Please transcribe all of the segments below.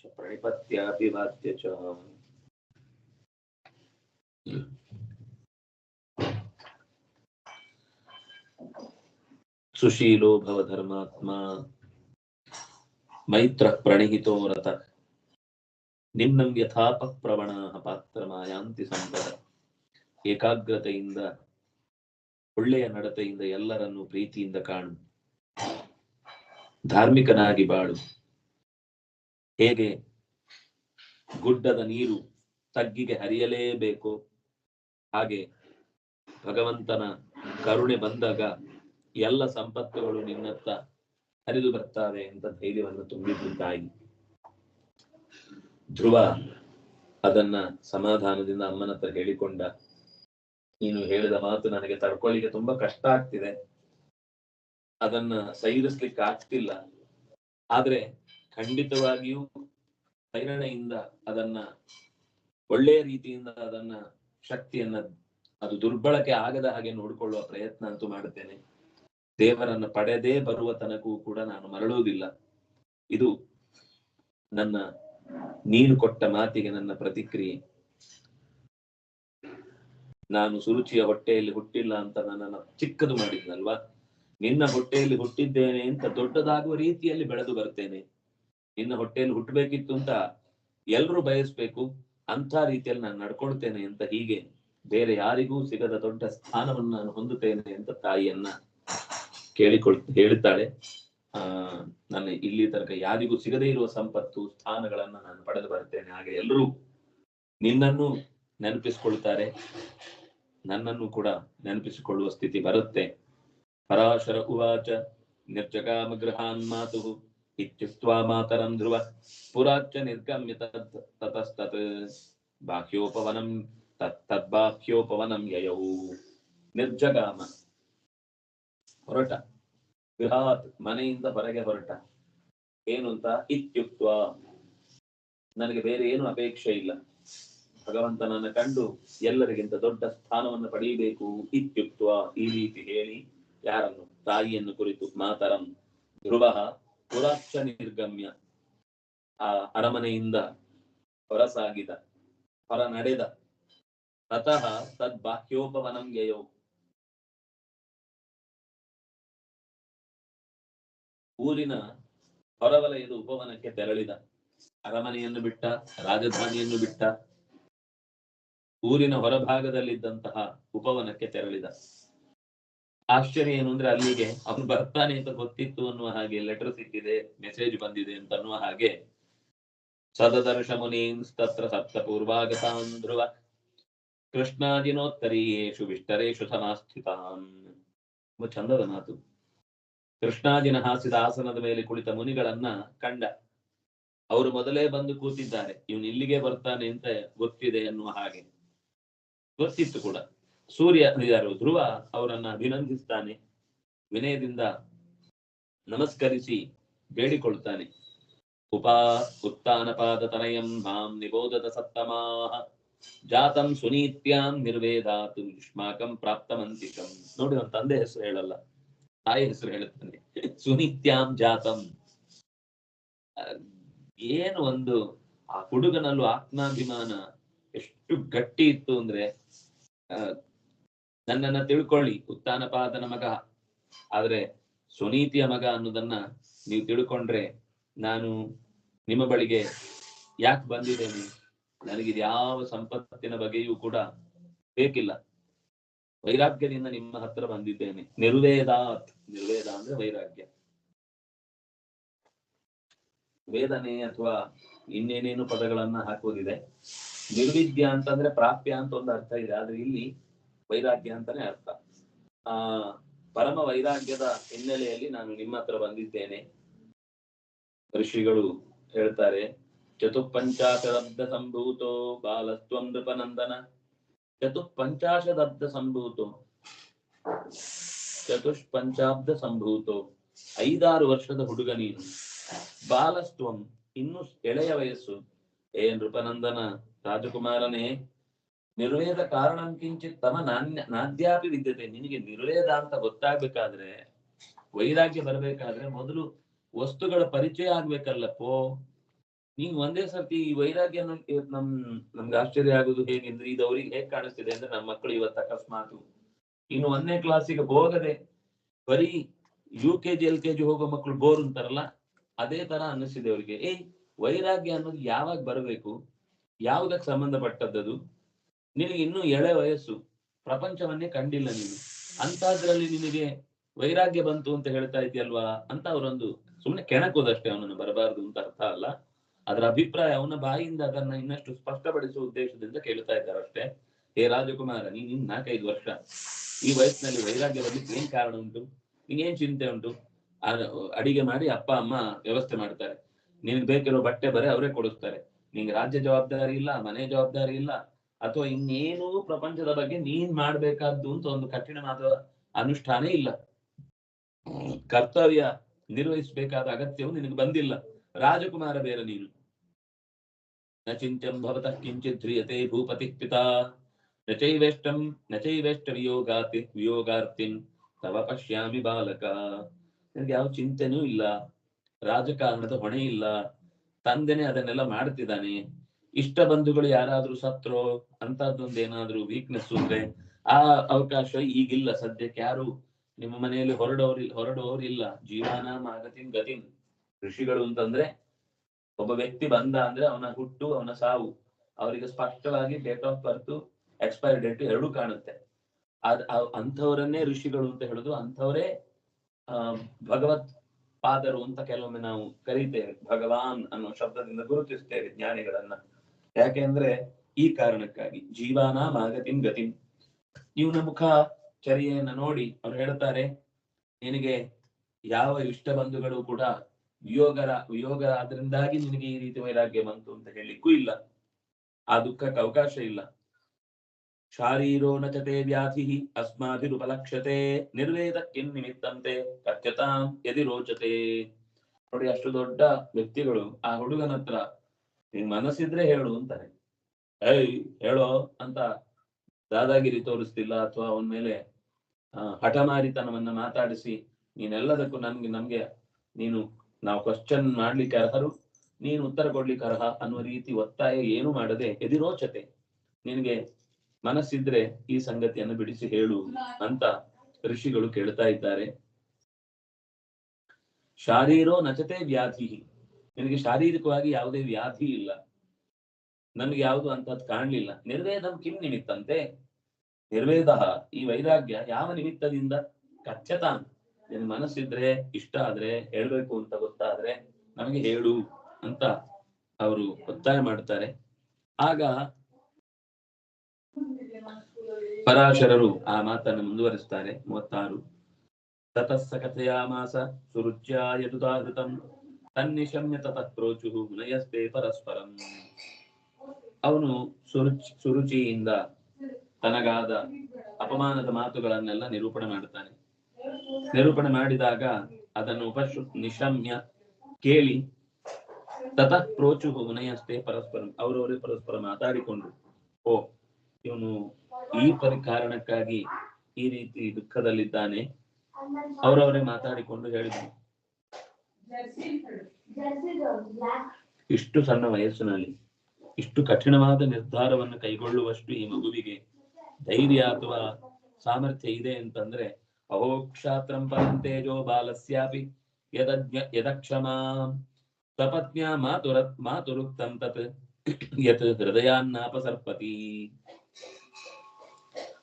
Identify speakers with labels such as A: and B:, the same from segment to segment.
A: च प्रणिपत्याभिवाद्य च सुशीलो भव धर्मात्मा मैत्रः प्रणिहितो रतः ನಿನ್ನಂ ಯಥಾಪ ಪ್ರವಣಾಹ ಪಾತ್ರಮಾಯಾಂತಿ ಸಂಪದ ಏಕಾಗ್ರತೆಯಿಂದ ಒಳ್ಳೆಯ ನಡತೆಯಿಂದ ಎಲ್ಲರನ್ನು ಪ್ರೀತಿಯಿಂದ ಕಾಣು ಧಾರ್ಮಿಕನಾಗಿ ಬಾಳು ಹೇಗೆ ಗುಡ್ಡದ ನೀರು ತಗ್ಗಿಗೆ ಹರಿಯಲೇಬೇಕು? ಹಾಗೆ ಭಗವಂತನ ಕರುಣೆ ಬಂದಾಗ ಎಲ್ಲ ಸಂಪತ್ತುಗಳು ನಿನ್ನತ್ತ ಹರಿದು ಬರ್ತಾವೆ ಅಂತ ಧೈರ್ಯವನ್ನು ತುಂಬಿದ್ದು ತಾಯಿ ಧ್ರುವ ಅದನ್ನ ಸಮಾಧಾನದಿಂದ ಅಮ್ಮನ ಹತ್ರ ಹೇಳಿಕೊಂಡ, ನೀನು ಹೇಳಿದ ಮಾತು ನನಗೆ ತಡ್ಕೊಳ್ಳಿಕ್ಕೆ ತುಂಬಾ ಕಷ್ಟ ಆಗ್ತಿದೆ. ಅದನ್ನ ಸೈರಿಸ್ಲಿಕ್ಕೆ ಆಗ್ತಿಲ್ಲ. ಆದ್ರೆ ಖಂಡಿತವಾಗಿಯೂ ಪ್ರೇರಣೆಯಿಂದ ಅದನ್ನ ಒಳ್ಳೆಯ ರೀತಿಯಿಂದ ಅದನ್ನ ಶಕ್ತಿಯನ್ನ ಅದು ದುರ್ಬಳಕೆ ಆಗದ ಹಾಗೆ ನೋಡಿಕೊಳ್ಳುವ ಪ್ರಯತ್ನ ಅಂತೂ ಮಾಡುತ್ತೇನೆ. ದೇವರನ್ನ ಪಡೆದೇ ಬರುವ ತನಕವೂ ಕೂಡ ನಾನು ಮರಳುವುದಿಲ್ಲ. ಇದು ನನ್ನ ನೀನು ಕೊಟ್ಟ ಮಾತಿಗೆ ನನ್ನ ಪ್ರತಿಕ್ರಿಯೆ. ನಾನು ಸುರುಚಿಯ ಹೊಟ್ಟೆಯಲ್ಲಿ ಹುಟ್ಟಿಲ್ಲ ಅಂತ ನನ್ನನ್ನು ಚಿಕ್ಕದು ಮಾಡಿದ್ನಲ್ವಾ? ನಿನ್ನ ಹೊಟ್ಟೆಯಲ್ಲಿ ಹುಟ್ಟಿದ್ದೇನೆ ಅಂತ ದೊಡ್ಡದಾಗುವ ರೀತಿಯಲ್ಲಿ ಬೆಳೆದು ಬರ್ತೇನೆ ನಿನ್ನ ಹೊಟ್ಟೆಯಲ್ಲಿ ಹುಟ್ಟಬೇಕಿತ್ತು ಅಂತ ಎಲ್ರೂ ಬಯಸ್ಬೇಕು ಅಂತ ರೀತಿಯಲ್ಲಿ ನಾನು ನಡ್ಕೊಳ್ತೇನೆ ಅಂತ ಹೀಗೆ ಬೇರೆ ಯಾರಿಗೂ ಸಿಗದ ದೊಡ್ಡ ಸ್ಥಾನವನ್ನು ನಾನು ಹೊಂದುತ್ತೇನೆ ಅಂತ ತಾಯಿಯನ್ನ ಕೇಳಿಕೊಳ್ ಹೇಳ್ತಾಳೆ ಆ, ನನ್ನ ಇಲ್ಲಿ ತನಕ ಯಾರಿಗೂ ಸಿಗದೇ ಇರುವ ಸಂಪತ್ತು, ಸ್ಥಾನಗಳನ್ನ ನಾನು ಪಡೆದು ಬರ್ತೇನೆ ಹಾಗೆ ಎಲ್ಲರೂ ನಿನ್ನನ್ನು ನೆನಪಿಸಿಕೊಳ್ತಾರೆ. ನನ್ನನ್ನು ಕೂಡ ನೆನಪಿಸಿಕೊಳ್ಳುವ ಸ್ಥಿತಿ ಬರುತ್ತೆ. ಪರಾಶರ ಉವಾಚ ನಿರ್ಜಗಾಮ ಗೃಹಾನ್ ಮಾತು ಇತ್ಯುಕ್ತ್ವಾ ಮಾತರಂ ಧ್ರುವ ಪುರಾಚ್ಚ ನಿರ್ಗಮ್ಯ ತತ್ ತತಸ್ತತ್ ಬಾಹ್ಯೋಪವನಂ ತತ್ ಯಯೌ ನಿರ್ಜಗಾಮ ಹೊರಟ ಗೃಹಾತ್ ಮನೆಯಿಂದ ಹೊರಗೆ ಹೊರಟ ಏನು ಅಂತ ಇತ್ಯುಕ್ತ ನನಗೆ ಬೇರೆ ಏನು ಅಪೇಕ್ಷೆ ಇಲ್ಲ। ಭಗವಂತನನ್ನ ಕಂಡು ಎಲ್ಲರಿಗಿಂತ ದೊಡ್ಡ ಸ್ಥಾನವನ್ನು ಪಡೆಯಬೇಕು ಇತ್ಯುಕ್ತ ಈ ರೀತಿ ಹೇಳಿ ಯಾರನ್ನು ತಾಯಿಯನ್ನು ಕುರಿತು ಮಾತರಂ ಧ್ರುವ ಪುರಾಕ್ಷ ನಿರ್ಗಮ್ಯ. ಆ ಅರಮನೆಯಿಂದ ಹೊರಸಾಗಿದ ಹೊರ ನಡೆದ ತತಃ ತದ್ ಬಾಹ್ಯೋಪವನಂ ಯಯೋ ಊರಿನ ಹೊರವಲಯದ ಉಪವನಕ್ಕೆ ತೆರಳಿದ, ಅರಮನೆಯನ್ನು ಬಿಟ್ಟ, ರಾಜಧಾನಿಯನ್ನು ಬಿಟ್ಟ, ಊರಿನ ಹೊರಭಾಗದಲ್ಲಿದ್ದಂತಹ ಉಪವನಕ್ಕೆ ತೆರಳಿದ. ಆಶ್ಚರ್ಯ ಏನು ಅಂದ್ರೆ ಅಲ್ಲಿಗೆ ಅವನು ಬರ್ತಾನೆ ಅಂತ ಗೊತ್ತಿತ್ತು ಅನ್ನುವ ಹಾಗೆ ಲೆಟರ್ ಸಿಕ್ಕಿದೆ ಮೆಸೇಜ್ ಬಂದಿದೆ ಅಂತ ಅನ್ನುವ ಹಾಗೆ. ಸದದರ್ಶ ಮುನೀಂಸ್ತತ್ರ ಸಪ್ತ ಪೂರ್ವಾಗತಾನ್ ಧ್ರುವ. ಕೃಷ್ಣಾಜಿನೋತ್ತರೀಯೇಷು ವಿಷ್ಟರೇಶು ಸಮಾಸ್ಥಿತಾನ್ ಚಂದದ ಮಾತು. ಕೃಷ್ಣಾಜಿನ ಹಾಸಿದ ಆಸನದ ಮೇಲೆ ಕುಳಿತ ಮುನಿಗಳನ್ನ ಕಂಡ. ಅವರು ಮೊದಲೇ ಬಂದು ಕೂತಿದ್ದಾರೆ. ಇವನು ಇಲ್ಲಿಗೆ ಬರ್ತಾನೆ ಅಂತ ಗೊತ್ತಿದೆ ಅನ್ನುವ ಹಾಗೆ. ಗೊತ್ತಿತ್ತು ಕೂಡ. ಸೂರ್ಯ ಯಾರು ಧ್ರುವ ಅವರನ್ನ ಅಭಿನಂದಿಸ್ತಾನೆ, ವಿನಯದಿಂದ ನಮಸ್ಕರಿಸಿ ಬೇಡಿಕೊಳ್ತಾನೆ ಉಪಾ ಉತ್ಥಾನಪಾದ ತನಯಂ ಮಾಂ ನಿಬೋಧದ ಸತ್ತಮಾಹ ಜಾತಂ ಸುನೀತ್ಯಾಂ ನಿರ್ವೇದಾತು ಯುಷ್ಮಾಕಂ ಪ್ರಾಪ್ತಮಂತಿಕಂ. ನೋಡಿ ನನ್ನ ತಂದೆ ಹೆಸರು ಹೇಳಲ್ಲ, ತಾಯಿ ಹೆಸರು ಹೇಳುತ್ತಾನೆ. ಸುನಿತ್ಯಾಂ ಜಾತಂ. ಏನು ಒಂದು, ಆ ಹುಡುಗನಲ್ಲೂ ಆತ್ಮಾಭಿಮಾನ ಎಷ್ಟು ಗಟ್ಟಿ ಇತ್ತು ಅಂದ್ರೆ ನನ್ನನ್ನ ತಿಳ್ಕೊಳ್ಳಿ, ಉತ್ತಾನಪಾದನ ಮಗ. ಆದ್ರೆ ಸುನೀತಿಯ ಮಗ ಅನ್ನೋದನ್ನ ನೀವು ತಿಳ್ಕೊಂಡ್ರೆ ನಾನು ನಿಮ್ಮ ಬಳಿಗೆ ಯಾಕೆ ಬಂದಿದ್ದೇನೆ? ನನಗೆ ಯಾವ ಸಂಪತ್ತಿನ ಬಗೆಯೂ ಕೂಡ ಬೇಕಿಲ್ಲ. ವೈರಾಗ್ಯದಿಂದ ನಿಮ್ಮ ಹತ್ರ ಬಂದಿದ್ದೇನೆ. ನಿರ್ವೇದಾತ್. ನಿರ್ವೇದ ಅಂದ್ರೆ ವೈರಾಗ್ಯ. ವೇದನೆ ಅಥವಾ ಇನ್ನೇನೇನು ಪದಗಳನ್ನ ಹಾಕೋದಿದೆ. ನಿರ್ವಿದ್ಯ ಅಂತಂದ್ರೆ ಪ್ರಾಪ್ಯ ಅಂತ ಒಂದು ಅರ್ಥ ಇದೆ. ಆದ್ರೆ ಇಲ್ಲಿ ವೈರಾಗ್ಯ ಅಂತಾನೆ ಅರ್ಥ. ಆ, ಪರಮ ವೈರಾಗ್ಯದ ಹಿನ್ನೆಲೆಯಲ್ಲಿ ನಾನು ನಿಮ್ಮ ಹತ್ರ ಬಂದಿದ್ದೇನೆ. ಋಷಿಗಳು ಹೇಳ್ತಾರೆ ಚತುಪಂಚಾಶದಬ್ಧ ಸಂಭೂತೋ ಬಾಲಸ್ತ್ವಂ ನೃಪನಂದನ. ಚತುಪಂಚಾಶದಬ್ಧ ಸಂಭೂತೋ ಚತುಷ್ಪಂಚಾಬ್ದ ಸಂಭೂತೋ ಐದಾರು ವರ್ಷದ ಹುಡುಗ ನೀನು. ಬಾಲಸ್ತ್ವಂ, ಇನ್ನು ಎಳೆಯ ವಯಸ್ಸು. ಏ ನೃಪನಂದನ, ರಾಜಕುಮಾರನೇ ನಿರ್ವೇದ ಕಾರಣಂ ಕಿಂಚಿತ್ ತಮ ನಾನ್ಯ ನಾದ್ಯಾಪಿ ವಿದ್ಯತೆ. ನಿನಗೆ ನಿರ್ವೇದ ಅಂತ ಗೊತ್ತಾಗ್ಬೇಕಾದ್ರೆ, ವೈರಾಗ್ಯ ಬರ್ಬೇಕಾದ್ರೆ ಮೊದಲು ವಸ್ತುಗಳ ಪರಿಚಯ ಆಗ್ಬೇಕಲ್ಲಪ್ಪೋ. ನೀನ್ ಒಂದೇ ಸರ್ತಿ ಈ ವೈರಾಗ್ಯ ನಮ್ ನಮ್ಗೆ ಆಶ್ಚರ್ಯ ಆಗುದು ಹೇಗೆಂದ್ರೆ ಇದು ಅವ್ರಿಗೆ ಹೇಗ್ ಕಾಣಿಸ್ತಿದೆ ಅಂದ್ರೆ ನಮ್ಮ ಮಕ್ಕಳು ಇವತ್ತು ಅಕಸ್ಮಾತು ಇನ್ನು ಒಂದನೇ ಕ್ಲಾಸಿಗೆ ಹೋಗದೆ ಬರೀ U K G L K G ಹೋಗೋ ಮಕ್ಕಳು ಬೋರ್ ಅಂತಾರಲ್ಲ, ಅದೇ ತರ ಅನ್ನಿಸಿದೆ ಅವ್ರಿಗೆ. ಏಯ್, ವೈರಾಗ್ಯ ಅನ್ನೋದು ಯಾವಾಗ ಬರಬೇಕು? ಯಾವ್ದಕ್ ಸಂಬಂಧಪಟ್ಟದ್ದು ನಿನಗೆ ಇನ್ನೂ ಎಳೆ ವಯಸ್ಸು. ಪ್ರಪಂಚವನ್ನೇ ಕಂಡಿಲ್ಲ ನೀನು. ಅಂತಾದ್ರಲ್ಲಿ ನಿನಗೆ ವೈರಾಗ್ಯ ಬಂತು ಅಂತ ಹೇಳ್ತಾ ಇದೆಯಲ್ವಾ? ಅಂತ ಅವರೊಂದು ಸುಮ್ಮನೆ ಕೆಣಕೋದಷ್ಟೇ ಅವನನ್ನು ಬರಬಾರದು ಅಂತ ಅರ್ಥ ಅಲ್ಲ? ಅದರ ಅಭಿಪ್ರಾಯ ಅವನ ಬಾಯಿಂದ ಅದನ್ನ ಇನ್ನಷ್ಟು ಸ್ಪಷ್ಟಪಡಿಸುವ ಉದ್ದೇಶದಿಂದ ಕೇಳ್ತಾ ಇದ್ದಾರೆ ಅಷ್ಟೇ. ಹೇ ರಾಜಕುಮಾರ, ನೀನ್ ಇನ್ ನಾಲ್ಕೈದು ವರ್ಷ. ಈ ವಯಸ್ಸಿನಲ್ಲಿ ವೈರಾಗ್ಯ ಬರ್ಲಿಕ್ಕೆ ಏನ್ ಕಾರಣ ಉಂಟು? ನಿನ್ಗೇನ್ ಚಿಂತೆ ಉಂಟು? ಅಡಿಗೆ ಮಾಡಿ ಅಪ್ಪ, ಅಮ್ಮ ವ್ಯವಸ್ಥೆ ಮಾಡ್ತಾರೆ. ನಿನ್ಗೆ ಬೇಕಿರೋ ಬಟ್ಟೆ ಬರೆ ಅವರೇ ಕೊಡಿಸ್ತಾರೆ. ನಿಂಗೆ ರಾಜ್ಯ ಜವಾಬ್ದಾರಿ ಇಲ್ಲ, ಮನೆ ಜವಾಬ್ದಾರಿ ಇಲ್ಲ. ಅಥವಾ ಇನ್ನೇನು ಪ್ರಪಂಚದ ಬಗ್ಗೆ ನೀನ್ ಮಾಡ್ಬೇಕಾದ್ದು ಅಂತ ಒಂದು ಕಠಿಣವಾದ ಅನುಷ್ಠಾನ ಇಲ್ಲ. ಕರ್ತವ್ಯ ನಿರ್ವಹಿಸಬೇಕಾದ ಅಗತ್ಯವು ನಿನಗೆ ಬಂದಿಲ್ಲ. ರಾಜಕುಮಾರ ಬೇರೆ ನೀನು. ಚಿಂತ್ಯಂ ಭವತಃ ಕಿಂಚಿತ್ ಧ್ರಿಯತೆ ಭೂಪತಿ ಪಿತಾ. ನಚೈವೇಷ್ಟಂ ಚೈವೇಷ್ಟಂ, ನ ಚೈವೇಷ್ಟ ವಿಯೋಗಾತಿ ವಿಯೋಗಾರ್ತಿನ್ ತವ ಪಶ್ಯಾಮಿ ಬಾಲಕ. ನಿನಗೆ ಯಾವ ಚಿಂತೆನೂ ಇಲ್ಲ. ರಾಜಕಾರಣದ ಹೊಣೆ ಇಲ್ಲ. ತಂದೆನೆ ಅದನ್ನೆಲ್ಲ ಮಾಡ್ತಿದ್ದಾನೆ. ಇಷ್ಟ ಬಂಧುಗಳು ಯಾರಾದ್ರೂ ಸತ್ರೋ ಅಂತದ್ದೊಂದು ಏನಾದ್ರೂ ವೀಕ್ನೆಸ್ ಅಂದ್ರೆ ಆ ಅವಕಾಶ ಈಗಿಲ್ಲ. ಸದ್ಯಕ್ಕೆ ಯಾರು ನಿಮ್ಮ ಮನೆಯಲ್ಲಿ ಹೊರಡೋರಿ ಇಲ್ಲ ಜೀವನ ಆಗತಿನ್ ಗತಿನ್. ಋಷಿಗಳು ಅಂತಂದ್ರೆ ಒಬ್ಬ ವ್ಯಕ್ತಿ ಬಂದ ಅಂದ್ರೆ ಅವನ ಹುಟ್ಟು, ಅವನ ಸಾವು, ಅವರಿಗೆ ಸ್ಪಷ್ಟವಾಗಿ date of birth expire date ಎರಡೂ ಕಾಣುತ್ತೆ. ಅದ್ ಅಂಥವರನ್ನೇ ಋಷಿಗಳು ಅಂತ ಹೇಳುದು, ಅಂಥವರೇ ಭಗವತ್ ಪಾದರು ಅಂತ ಕೆಲವೊಮ್ಮೆ ನಾವು ಕರೀತೇವೆ. ಭಗವಾನ್ ಅನ್ನೋ ಶಬ್ದದಿಂದ ಗುರುತಿಸ್ತೇವೆ ಜ್ಞಾನಿಗಳನ್ನ. ಯಾಕೆಂದ್ರೆ ಈ ಕಾರಣಕ್ಕಾಗಿ ಜೀವಾನ ಮಾಗತಿಂ ಗತಿಂ. ಇವನ ಮುಖ ಚರ್ಯೆಯನ್ನ ನೋಡಿ ಅವ್ರು ಹೇಳ್ತಾರೆ, ನಿನಗೆ ಯಾವ ಇಷ್ಟ ಬಂಧುಗಳು ಕೂಡ ವಿಯೋಗರ ವಿಯೋಗ ಆದ್ರಿಂದಾಗಿ ನಿನಗೆ ಈ ರೀತಿ ವೈರಾಗ್ಯ ಬಂತು ಅಂತ ಹೇಳಿಕ್ಕೂ ಇಲ್ಲ. ಆ ದುಃಖಕ್ಕೆ ಅವಕಾಶ ಇಲ್ಲ. ಶಾರೀರೋ ನಚತೆ ವ್ಯಾಧಿ ಅಸ್ಮಾಭಿರುಪಲಕ್ಷತೆ ನಿರ್ವೇದ ಕಿನ್ ನಿಮಿತ್ತಂತೆ ಕಥ್ಯತಾಂ ಯದಿ ರೋಚತೆ ನೋಡಿ, ಅಷ್ಟು ದೊಡ್ಡ ವ್ಯಕ್ತಿಗಳು ಆ ಹುಡುಗನ ಹತ್ರ ನಿನ್ ಮನಸ್ಸಿದ್ರೆ ಹೇಳು ಅಂತಾರೆ. ಏಯ್, ಹೇಳೋ ಅಂತ ದಾದಾಗಿರಿ ತೋರಿಸ್ತಿಲ್ಲ ಅಥವಾ ಅವನ ಮೇಲೆ ಹಠಮಾರಿತನವನ್ನ ಮಾತಾಡಿಸಿ, ನೀನೆಲ್ಲದಕ್ಕೂ ನನ್ಗೆ, ನಮ್ಗೆ ನೀನು, ನಾವು ಕ್ವಶನ್ ಮಾಡ್ಲಿಕ್ಕೆ ಅರ್ಹರು, ನೀನು ಉತ್ತರ ಕೊಡ್ಲಿಕ್ಕೆ ಅರ್ಹ ಅನ್ನುವ ರೀತಿ ಒತ್ತಾಯ ಏನು ಮಾಡದೆ ಎದಿರೋಚತೆ ನಿನಗೆ ಮನಸ್ಸಿದ್ರೆ ಈ ಸಂಗತಿಯನ್ನು ಬಿಡಿಸಿ ಹೇಳು ಅಂತ ಋಷಿಗಳು ಕೇಳ್ತಾ ಇದ್ದಾರೆ. ಶಾರೀರೋ ನಚತೆ ವ್ಯಾಧಿ ನಿನಗೆ ಶಾರೀರಿಕವಾಗಿ ಯಾವುದೇ ವ್ಯಾಧಿ ಇಲ್ಲ. ನನಗೆ ಯಾವುದು ಅಂತದ್ ಕಾಣಲಿಲ್ಲ. ನಿರ್ವೇದಂ ಕಿಂ ನಿಮಿತ್ತಂತೆ. ನಿರ್ವೇದ, ಈ ವೈರಾಗ್ಯ ಯಾವ ನಿಮಿತ್ತದಿಂದ ಕಚ್ಚತಾನ್? ನಿನ್ ಮನಸ್ಸಿದ್ರೆ, ಇಷ್ಟ ಆದ್ರೆ, ಹೇಳ್ಬೇಕು ಅಂತ ಗೊತ್ತಾದ್ರೆ ನಮಗೆ ಹೇಳು ಅಂತ ಅವರು ಒತ್ತಾಯ ಮಾಡ್ತಾರೆ. ಆಗ ಪರಾಶರರು ಆ ಮಾತನ್ನು ಮುಂದುವರಿಸ್ತಾರೆ. ಮೂವತ್ತಾರು. ತತಸ್ಸ ಮಾಸ ಸುರುಚ್ಯ ಯದುದಾಹೃತಂ ತನ್ನಿಶಮ್ಯ ತತ್ರೋಚು ಪ್ರೋಚು ನಯಸ್ತೆ ಪರಸ್ಪರಂ ಅವನು ಸುರುಚಿ ಸುರುಚಿಯಿಂದ ತನಗಾದ ಅಪಮಾನದ ಮಾತುಗಳನ್ನೆಲ್ಲ ನಿರೂಪಣೆ ಮಾಡುತ್ತಾನೆ ನಿರೂಪಣೆ ಮಾಡಿದಾಗ ಅದನ್ನು ಉಪಶು, ನಿಶಮ್ಯ ಕೇಳಿ ತತಃ ಪ್ರೋಚು ಮುನಯಸ್ತೆ ಪರಸ್ಪರ, ಅವರವರೇ ಪರಸ್ಪರ ಮಾತಾಡಿಕೊಂಡ್ರು ಓ, ಇವನು ಈ ಪರಿ ಕಾರಣಕ್ಕಾಗಿ ಈ ರೀತಿ ದುಃಖದಲ್ಲಿದ್ದಾನೆ. ಅವರವರೇ ಮಾತಾಡಿಕೊಂಡು ಹೇಳಿದ್ರು. ಇಷ್ಟು ಸಣ್ಣ ವಯಸ್ಸಿನಲ್ಲಿ, ಇಷ್ಟು ಕಠಿಣವಾದ ನಿರ್ಧಾರವನ್ನು ಕೈಗೊಳ್ಳುವಷ್ಟು ಈ ಮಗುವಿಗೆ ಧೈರ್ಯ ಅಥವಾ ಸಾಮರ್ಥ್ಯ ಇದೆ ಅಂತಂದ್ರೆ, ಅಹೋಕ್ಷಾತ್ರಂ ಪರಂತೇಜೋ ಬಾಲಸ್ಯಾಪಿ ಯದಜ್ಞ, ಯದಕ್ಷಮಾ ಸಪತ್ನ್ಯ ಮಾತುರ, ಮಾತುರುಕ್ತಂ ತತ್ ಯತ್ ಹೃದಯಾನ್ನಾಪಸರ್ಪತಿ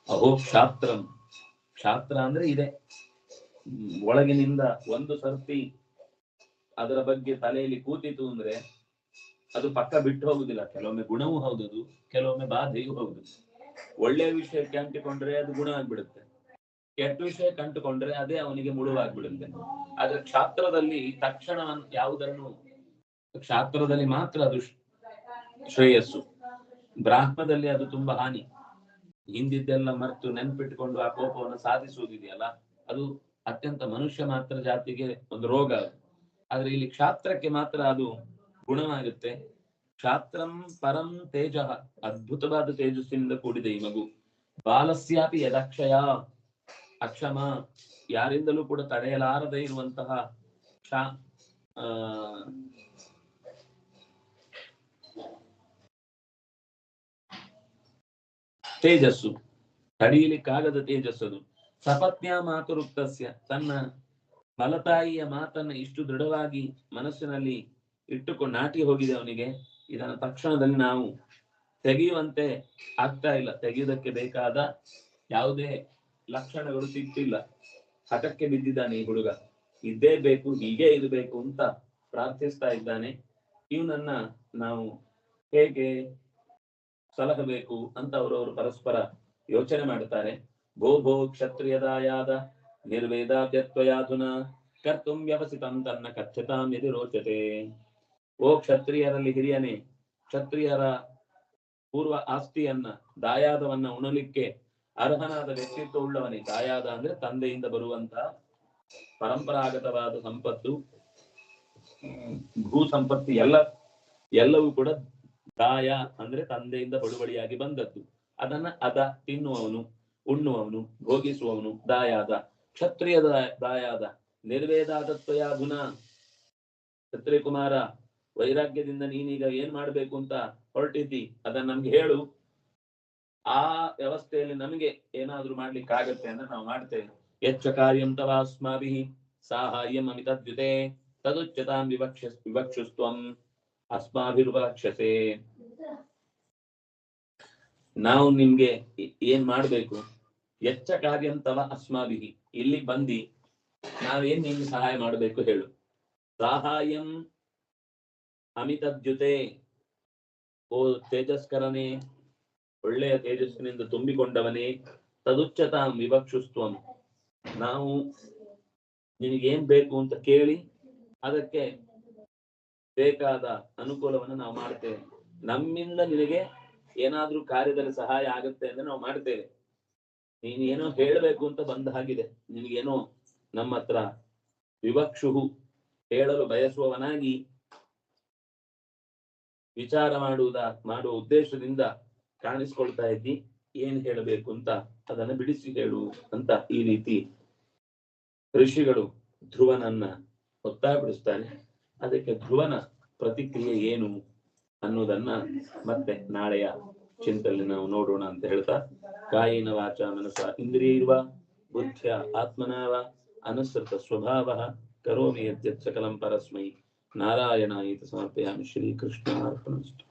A: ಅಹೋಕ್ಷಾತ್ರಂ, ಕ್ಷಾತ್ರ ಅಂದ್ರೆ ಇದೆ. ಒಳಗಿನಿಂದ ಒಂದು ಸರ್ತಿ ಅದರ ಬಗ್ಗೆ ತಲೆಯಲ್ಲಿ ಕೂತಿತು ಅಂದ್ರೆ ಅದು ಪಕ್ಕ ಬಿಟ್ಟು ಹೋಗುದಿಲ್ಲ. ಕೆಲವೊಮ್ಮೆ ಗುಣವೂ ಹೌದದು, ಕೆಲವೊಮ್ಮೆ ಬಾಧೆಯೂ ಹೌದು. ಒಳ್ಳೆ ವಿಷಯಕ್ಕೆ ಅಂಟಿಕೊಂಡ್ರೆ ಅದು ಗುಣ ಆಗ್ಬಿಡುತ್ತೆ. ಕೆಟ್ಟ ವಿಷಯಕ್ಕೆ ಅಂಟಿಕೊಂಡ್ರೆ ಅದೇ ಅವನಿಗೆ ಮುಳುವಾಗ್ಬಿಡುತ್ತೆ. ಆದ್ರೆ ಕ್ಷಾತ್ರದಲ್ಲಿ ತಕ್ಷಣ ಯಾವುದನ್ನು ಕ್ಷಾತ್ರದಲ್ಲಿ ಮಾತ್ರ ಅದು ಶ್ರ- ಶ್ರೇಯಸ್ಸು. ಬ್ರಾಹ್ಮದಲ್ಲಿ ಅದು ತುಂಬಾ ಹಾನಿ. ಹಿಂದಿದ್ದೆಲ್ಲ ಮರೆತು ನೆನ್ಪಿಟ್ಕೊಂಡು ಆ ಕೋಪವನ್ನು ಸಾಧಿಸುವುದಿದೆಯಲ್ಲ, ಅದು ಅತ್ಯಂತ ಮನುಷ್ಯ ಮಾತ್ರ ಜಾತಿಗೆ ಒಂದು ರೋಗ. ಅದು. ಆದ್ರೆ ಇಲ್ಲಿ ಕ್ಷಾತ್ರಕ್ಕೆ ಮಾತ್ರ ಅದು ಗುಣವಾಗುತ್ತೆ. ಕ್ಷಾತ್ರಂ ಪರಂ ತೇಜ, ಅದ್ಭುತವಾದ ತೇಜಸ್ಸಿನಿಂದ ಕೂಡಿದೆ ಈ ಮಗು. ಬಾಲಸ್ಯಾಪಿ ಯದಕ್ಷಯ, ಅಕ್ಷಮ, ಯಾರಿಂದಲೂ ಕೂಡ ತಡೆಯಲಾರದೆ ಇರುವಂತಹ ಕ್ಷಾ, ಆ, ತೇಜಸ್ಸು. ತಡೆಯಲಿಕ್ಕಾಗದ ಅದು ಸಪತ್ನ್ಯ ಮಾತುರುಕ್ತಸ್ಯ ತನ್ನ ಮಲತಾಯಿಯ ಮಾತನ್ನ ಇಷ್ಟು ದೃಢವಾಗಿ ಮನಸ್ಸಿನಲ್ಲಿ ಇಟ್ಟುಕೊಂಡು ನಾಟಿ ಹೋಗಿದೆ ಅವನಿಗೆ, ಇದನ್ನ ತಕ್ಷಣದಲ್ಲಿ ನಾವು ತೆಗೆಯುವಂತೆ ಆಗ್ತಾ ಇಲ್ಲ. ತೆಗೆಯುವುದಕ್ಕೆ ಬೇಕಾದ ಯಾವುದೇ ಲಕ್ಷಣಗಳು ಸಿಗ್ತಿಲ್ಲ ಹಠಕ್ಕೆ ಬಿದ್ದಿದ್ದಾನೆ ಈ ಹುಡುಗ. ಇದ್ದೇ ಬೇಕು, ಹೀಗೆ ಇರಬೇಕು ಅಂತ ಪ್ರಾರ್ಥಿಸ್ತಾ ಇದ್ದಾನೆ. ಇವನನ್ನ ನಾವು ಹೇಗೆ ಸಲಹಬೇಕು ಅಂತ ಅವರವರು ಪರಸ್ಪರ ಯೋಚನೆ ಮಾಡ್ತಾರೆ. ಭೋ ಭೋ ಕ್ಷತ್ರಿಯದಾಯಾದ ನಿರ್ವೇದಾದ್ಯತ್ವಯಾಧುನ ಕರ್ತುಂ ವ್ಯವಸಿತಂ ತನ್ನ ಕಥ್ಯತಾಂ ಯದಿ ರೋಚತೆ ಓ ಕ್ಷತ್ರಿಯರಲ್ಲಿ ಹಿರಿಯನೇ, ಕ್ಷತ್ರಿಯರ ಪೂರ್ವ ಆಸ್ತಿಯನ್ನ, ದಾಯಾದವನ್ನ ಉಣಲಿಕ್ಕೆ ಅರ್ಹನಾದ ವ್ಯಕ್ತಿತ್ವ ಉಳ್ಳವನೇ ದಾಯಾದ ಅಂದ್ರೆ ತಂದೆಯಿಂದ ಬರುವಂತ ಪರಂಪರಾಗತವಾದ ಸಂಪತ್ತು, ಭೂ ಸಂಪತ್ತು ಎಲ್ಲ, ಎಲ್ಲವೂ ಕೂಡ ದಾಯ ಅಂದ್ರೆ ತಂದೆಯಿಂದ ಬಳುವಳಿಯಾಗಿ ಬಂದದ್ದು. ಅದನ್ನ ಅದ ತಿನ್ನುವವನು, ಉಣ್ಣುವವನು, ಭೋಗಿಸುವವನು, ದಾಯಾದ. ಕ್ಷತ್ರಿಯ ದಾಯಾದ ದಾಯಾದ ನಿರ್ವೇದಾದತ್ವಯ ಗುಣ. ಕ್ಷತ್ರಿಯ ಕುಮಾರ ವೈರಾಗ್ಯದಿಂದ ನೀನೀಗ ಏನ್ ಮಾಡ್ಬೇಕು ಅಂತ ಹೊರಟಿದ್ದಿ, ಅದನ್ನ ನಮ್ಗೆ ಹೇಳು. ಆ ವ್ಯವಸ್ಥೆಯಲ್ಲಿ ನಮಗೆ ಏನಾದ್ರೂ ಮಾಡ್ಲಿಕ್ಕೆ ಆಗತ್ತೆ ಅಂದ್ರೆ ನಾವು ಮಾಡ್ತೇವೆ. ಯಚ್ಚ ಕಾರ್ಯಂ ತವ ಅಸ್ಮಾಭಿ ಸಾಹಾಯ್ಯಂ ಅಮಿತದ್ಯುತೆ, ತದುಚ್ಯತಾಂ ವಿವಕ್ಷ, ವಿವಕ್ಷುಸ್ತ್ವಂ ಅಸ್ಮಾಭಿರುಪಕ್ಷಸೆ ನಾವು ನಿಮ್ಗೆ ಏನ್ ಮಾಡ್ಬೇಕು? ಎಚ್ಚ ಕಾರ್ಯಂ ತವ ಅಸ್ಮಾಭಿಹಿ ಇಲ್ಲಿ ಬಂದಿ ನಾವೇನ್ ನಿಮ್ಗೆ ಸಹಾಯ ಮಾಡಬೇಕು ಹೇಳು. ಸಹಾಯಂ ಅಮಿತದ್ಯುತೆ. ಓ ತೇಜಸ್ಕರನೇ, ಒಳ್ಳೆಯ ತೇಜಸ್ಸಿನಿಂದ ತುಂಬಿಕೊಂಡವನೇ ತದುಚ್ಚತಾಂ ವಿವಕ್ಷುಸ್ತ್ವಂ. ನಾವು ನಿನಗೇನ್ ಬೇಕು ಅಂತ ಕೇಳಿ, ಅದಕ್ಕೆ ಬೇಕಾದ ಅನುಕೂಲವನ್ನು ನಾವು ಮಾಡ್ತೇವೆ. ನಮ್ಮಿಂದ ನಿನಗೆ ಏನಾದ್ರೂ ಕಾರ್ಯದಲ್ಲಿ ಸಹಾಯ ಆಗುತ್ತೆ ಅಂದ್ರೆ ನಾವು ಮಾಡ್ತೇವೆ. ನೀನ್ ಏನೋ ಹೇಳಬೇಕು ಅಂತ ಬಂದ ಹಾಗಿದೆ. ನಿನಗೇನೋ ನಮ್ಮ ಹತ್ರ ವಿವಕ್ಷು ಹೇಳಲು ಬಯಸುವವನಾಗಿ ವಿಚಾರ ಮಾಡುವುದ, ಮಾಡುವ ಉದ್ದೇಶದಿಂದ ಕಾಣಿಸ್ಕೊಳ್ತಾ ಇದ್ದಿ, ಏನ್ ಹೇಳಬೇಕು ಅಂತ ಅದನ್ನ ಬಿಡಿಸಿ ಹೇಳು ಅಂತ ಈ ರೀತಿ ಋಷಿಗಳು ಧ್ರುವನನ್ನ ಒತ್ತಾಯಪಡಿಸ್ತಾರೆ. ಅದಕ್ಕೆ ಧ್ರುವನ ಪ್ರತಿಕ್ರಿಯೆ ಏನು ಅನ್ನೋದನ್ನ ಮತ್ತೆ ನಾಳೆಯ ಚಿಂತಲ್ಲಿ ನಾವು ನೋಡೋಣ ಅಂತ ಹೇಳ್ತಾ ಕಾಯಿನ ವಾಚ ಮನಸ ಇಂದ್ರಿಯರ್ವ ಬುದ್ಧ ಆತ್ಮನಾವ, ಅನುಸೃತ ಸ್ವಭಾವ, ಕರೋಮಿ ಯದ್ಯತ್ ಸಕಲಂ ಪರಸ್ಮೈ. ನಾರಾಯಣ ಸಮರ್ಪಯಾಮಿ ಶ್ರೀಕೃಷ್ಣ ಅರ್ಪಣಸ್ತು